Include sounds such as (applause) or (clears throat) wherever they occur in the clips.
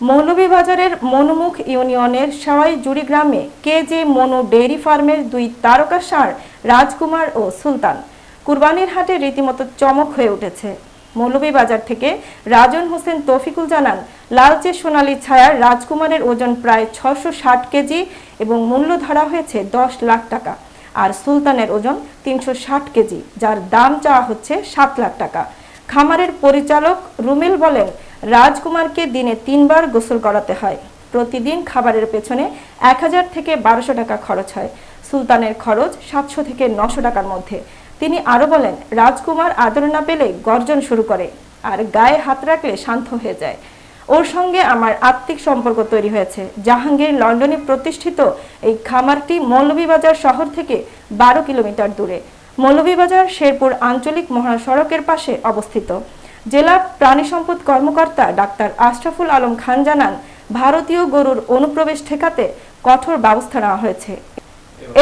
মৌলভীবাজারের মনুমুখ ইউনিয়নের সাওয়াই জুড়ি গ্রামে কে যে মনু ডেইরি ফার্মের দুই তারকা ষাঁড় রাজকুমার ও সুলতান। কুরবানির হাটে রীতিমতো চমক হয়ে উঠেছে। মৌলভীবাজার থেকে রাজন হোসেন তৌফিকুল জানান, লালচে সোনালী ছায়ার রাজকুমারের ওজন প্রায় ছশো ষাট কেজি এবং মূল্য ধরা হয়েছে দশ লাখ টাকা। আর সুলতানের ওজন তিনশো ষাট কেজি, যার দাম চাওয়া হচ্ছে সাত লাখ টাকা। খামারের পরিচালক রুমেল বলেন রাজকুমারকে দিনে তিনবার গোসল করাতে হয়। প্রতিদিন খাবারের পেছনে এক হাজার থেকে বারোশো টাকা খরচ হয়। সুলতানের খরচ সাতশো থেকে নশো টাকার মধ্যে। তিনি আরও বলেন, রাজকুমার আদর না পেলে গর্জন শুরু করে আর গায়ে হাত রাখলে শান্ত হয়ে যায়। ওর সঙ্গে আমার আত্মিক সম্পর্ক তৈরি হয়েছে। জাহাঙ্গীর লন্ডনে প্রতিষ্ঠিত এই খামারটি মৌলভীবাজার শহর থেকে বারো কিলোমিটার দূরে। মৌলভীবাজার শেরপুর আঞ্চলিক মহাসড়কের পাশে অবস্থিত। জেলা প্রাণী সম্পদ কর্মকর্তা ডাক্তার আশরাফুল আলম খান জানান ভারতীয় গরুর অনুপ্রবেশ ঠেকাতে কঠোর ব্যবস্থা নেওয়া হয়েছে।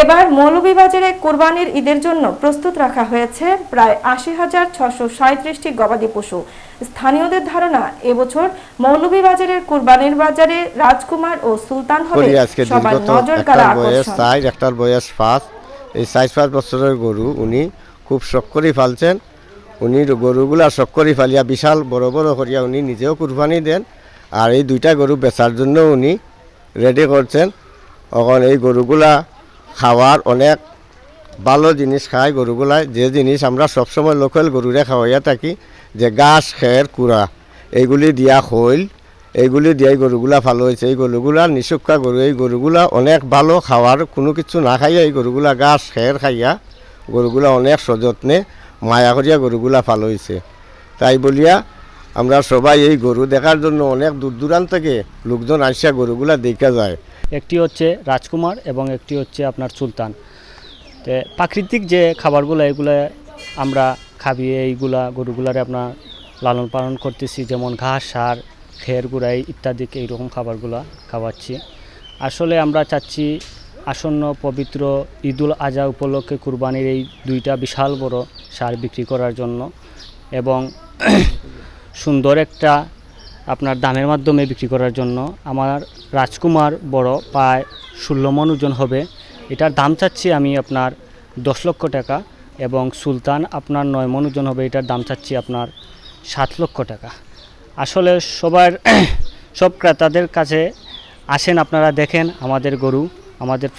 এবার মৌলভীবাজারে কোরবানির ঈদের জন্য প্রস্তুত রাখা হয়েছে প্রায় আশি হাজার ছশো সাঁত্রিশটি গবাদি পশু। স্থানীয়দের ধারণা এবছর মৌলভীবাজারের কোরবানির বাজারে রাজকুমার ও সুলতান হবে সবার নজর একটার বয়স আকর্ষণ। একটার বয়স পাঁচ এই চার পাঁচ বছরের গরু উনি খুব শখ করে ফালছেন উনি গরুগুলা শখ করে ফালিয়া বিশাল বড় বড় করিয়া উনি নিজেও কুরবানি দেন। আর এই দুইটা গরু বেচার জন্য উনি রেডি করছেন এখন এই গরুগুলা খাওয়ার অনেক ভালো জিনিস খায় গরুগুলায় যে জিনিস আমরা সবসময় লোকাল গরুরে খাওয়াইয়া থাকি যে গাছ খের কুড়া এইগুলি দিয়া হইল এইগুলি দিয়াই গরুগুলা ভালো হয়েছে এই গরুগুলা নিশুক্কা গরু এই গরুগুলা অনেক ভালো খাওয়ার কোনো কিছু না খাইয়া এই গরুগুলা ঘাস খের খাইয়া গরুগুলা অনেক সযত্নে মায়া করিয়া গরুগুলা ভালো হয়েছে তাই বলিয়া, আমরা সবাই এই গরু দেখার জন্য অনেক দূর দূরান্ত থেকে লোকজন আসিয়া গরুগুলা দেখা যায়। একটি হচ্ছে রাজকুমার এবং একটি হচ্ছে আপনার সুলতান। তো প্রাকৃতিক যে খাবারগুলো, এগুলো আমরা খাবিয়ে এইগুলা গরুগুলারে আপনার লালন পালন করতেছি, যেমন ঘাস, সার, খের, গুড়াই ইত্যাদি, এইরকম খাবারগুলো খাওয়াচ্ছি। আসলে আমরা চাচ্ছি আসন্ন পবিত্র ঈদুল আজহা উপলক্ষে কুরবানির এই দুইটা বিশাল বড় সার বিক্রি করার জন্য এবং (clears throat) সুন্দর একটা আপনার দামের মাধ্যমে বিক্রি করার জন্য আমার রাজকুমার বড় প্রায় ষোলো মন ওজন হবে। এটার দাম চাচ্ছি আমি আপনার দশ লক্ষ টাকা এবং সুলতান আপনার নয় মন ওজন হবে, এটার দাম চাচ্ছি আপনার সাত লক্ষ টাকা। আসলে সবার (clears throat) সব ক্রেতাদের কাছে আসেন, আপনারা দেখেন আমাদের গরু, আমাদের